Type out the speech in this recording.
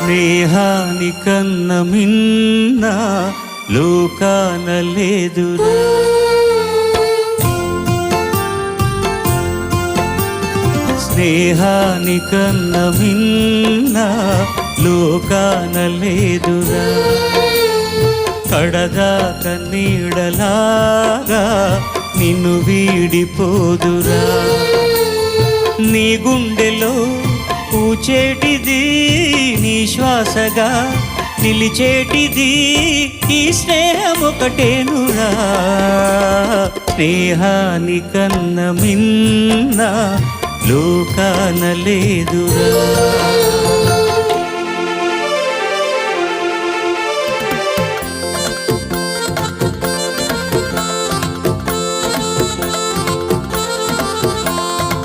స్నేహాని కన్న మిన్న లోకాన లేదు స్నేహాని కన్న మిన్న లోకాన లేదురా కడదాక నీడలాగా నిన్ను వీడిపోదురా. నీ గుండెలో పూచేటిది నీ శ్వాసగా నిలిచేటిది ఈ స్నేహం ఒకటేనురా స్నేహాని కన్న మిన్న లోకాన లేదురా.